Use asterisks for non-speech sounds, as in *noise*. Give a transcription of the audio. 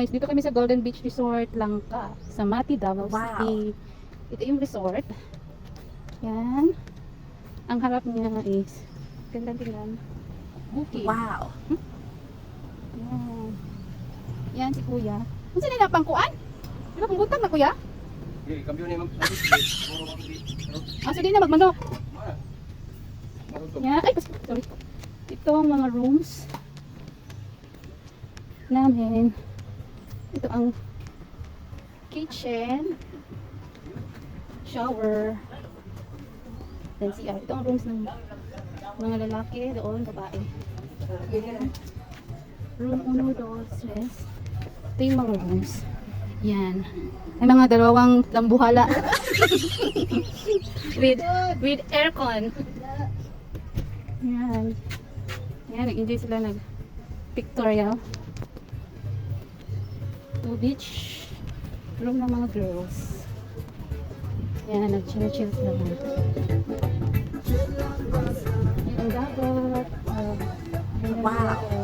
guys, dito kami sa Golden Beach Resort Langka sa Mati, Davao Wow. City. Ito yung resort. Yan. Ang harap niya is ganda tingnan. Bukid. Wow. Yan. Yan si Kuya. Kung saan nila pangkuan? Di ba pangutang na Kuya? Okay, kambyo ni mag *laughs* Ah, sige na magmanok. Yan. Ay, sorry. Ito ang mga rooms namin. Ito ang kitchen, shower, then CR. Ito ang rooms ng mga lalaki doon, babae. Room 1, 2, 3. Ito yung mga rooms. Yan. May mga dalawang lambuhala. *laughs* with with aircon. Yan. Yan, nag-enjoy sila nag pictorial. To beach room ng mga girls. Yan, nag-chill-chill sila. Yan ang dagat. Uh, Wow.